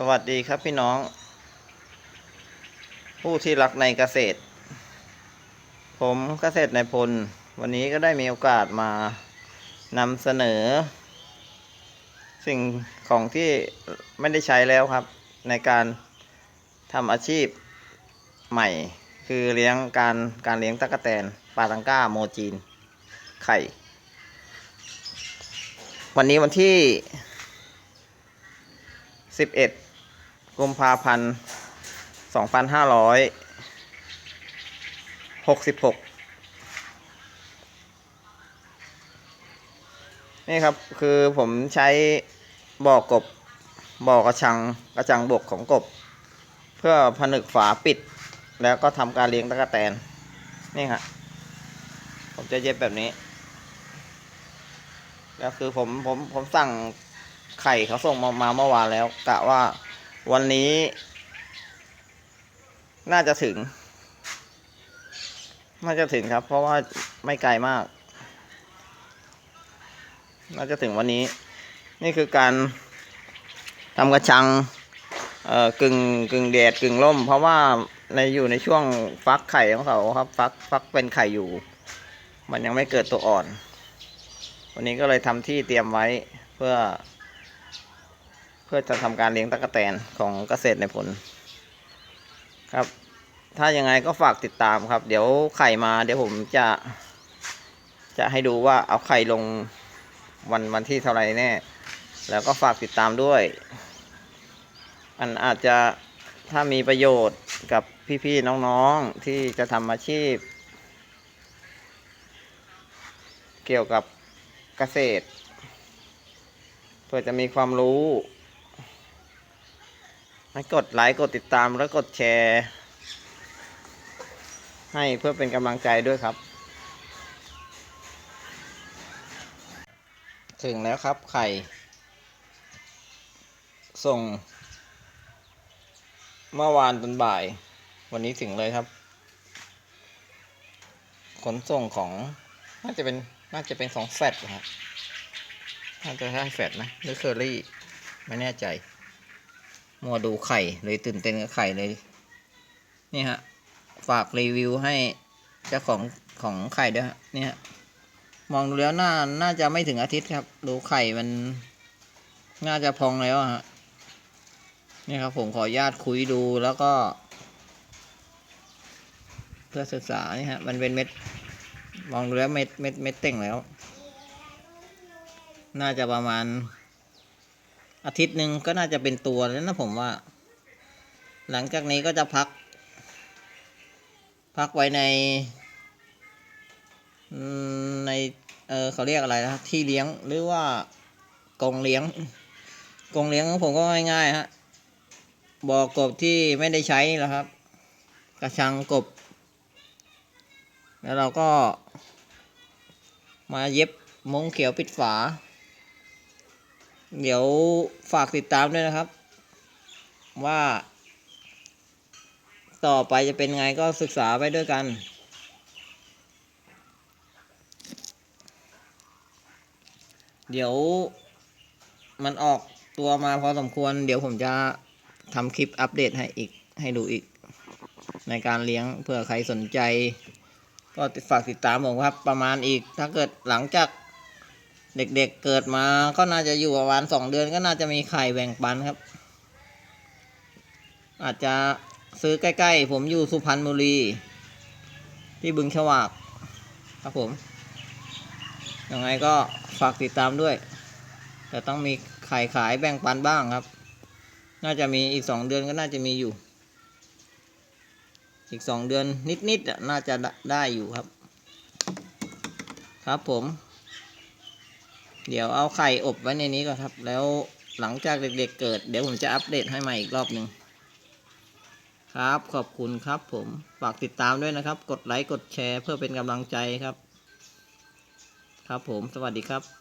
สวัสดีครับพี่น้อง ผู้ที่รักในเกษตร ผมเกษตรในพล วันนี้ก็ได้มีโอกาสมานำเสนอ สิ่งของที่ไม่ได้ใช้แล้วครับ ในการทำอาชีพใหม่ คือเลี้ยงการการเลี้ยงตะกแตนปลาตังก้าโมจีน ไข่ วันนี้วันที่11 กุมภาพันธ์2566นี่ครับ คือผมใช้บ่อกบบ่อกระชังกระชังบกของกบ เพื่อผนึกฝาปิด แล้วก็ทำการเลี้ยงตะกแตน นี่ครับผมจะเย็บแบบนี้แล้วคือผมผมผมสั่งไข่เขาส่งมามาเมื่อวานแล้วกะว่า วันนี้ น่าจะถึง น่าจะถึงครับ เพราะว่าไม่ไกลมาก น่าจะถึงวันนี้ นี่คือการทำกระชังเอ่อกึ่งกึ่งแดดกึ่งร่ม เพราะว่าในอยู่ในช่วงฟักไข่ของเขาครับ ฟักฟักเป็นไข่อยู่ มันยังไม่เกิดตัวอ่อน วันนี้ก็เลยทำที่เตรียมไว้เพื่อ เพื่อจะทำการเลี้ยงตะกแตนของเกษตรในผล ครับ ถ้ายังไงก็ฝากติดตามครับ เดี๋ยวไข่มาเดี๋ยวผมจะ จะให้ดูว่าเอาไข่ลงวันวันที่เท่าไรแน่ แล้วก็ฝากติดตามด้วย อันอาจจะถ้ามีประโยชน์กับพี่ๆน้องๆที่จะทำอาชีพ เกี่ยวกับเกษตร เพื่อจะมีความรู้ ให้กดไลค์กดติดตามแล้วกดแชร์ ให้เพื่อเป็นกำลังใจด้วยครับ ถึงแล้วครับไข่ส่ง เมื่อวานตอนบ่าย วันนี้ถึงเลยครับ ขนส่งของน่าจะเป็นน่าจะเป็นของแฟดนะครับน่าจะใช่แฟดนะหรือเคอรี่ ไม่แน่ใจ มัวดูไข่เลยตื่นเต้นกับไข่เลย นี่ฮะ ฝากรีวิวให้เจ้าของของไข่ด้วยฮะนี่ฮะมองดูแล้วน่าน่าจะไม่ถึงอาทิตย์ครับ ดูไข่มัน น่าจะพองแล้วฮะนี่ครับผมขออนุญาตคุยดูแล้วก็ เพื่อศึกษานี่ฮะ มันเป็นเม็ด มองดูแล้วเม็ดเม็ดเม็ดเต่งแล้ว น่าจะประมาณ อาทิตย์หนึ่งก็น่าจะเป็นตัวแล้วนะผมว่า หลังจากนี้ก็จะพัก พักไว้ใน ใน เออเขาเรียกอะไรนะที่เลี้ยงหรือว่ากรงเลี้ยงกรงเลี้ยงของผมก็ง่ายๆฮะบ่อกบที่ไม่ได้ใช้แหละครับ กระชังกบ แล้วเราก็มาเย็บมงเขียวปิดฝา เดี๋ยวฝากติดตามด้วยนะครับ ว่า ต่อไปจะเป็นไงก็ศึกษาไปด้วยกัน เดี๋ยวมันออกตัวมาพอสมควร เดี๋ยวผมจะทำคลิปอัปเดตให้อีกให้ดูอีก ในการเลี้ยงเผื่อใครสนใจ ก็ฝากติดตามผมครับประมาณอีกถ้าเกิดหลังจาก เด็กๆเเกิดมาก็น่าจะอยู่ประมาณสองเดือนก็น่าจะมีไข่แบ่งปันครับ อาจจะซื้อใกล้ๆ ผมอยู่สุพรรณบุรี ที่บึงฉวากครับผม ยังไงก็ฝากติดตามด้วย แต่ต้องมีไข่ขายแบ่งปันบ้างครับ น่าจะมีอีกสองเดือนก็น่าจะมีอยู่ อีกสองเดือนนิดๆน่าจะได้อยู่ครับ ครับผม เดี๋ยวเอาไข่อบไว้ในนี้ก่อนครับ แล้วหลังจากเด็กๆเกิด เดี๋ยวผมจะอัปเดตให้ใหม่อีกรอบหนึ่งครับขอบคุณครับผม ฝากติดตามด้วยนะครับ กดไลค์กดแชร์เพื่อเป็นกำลังใจครับ ครับผม สวัสดีครับ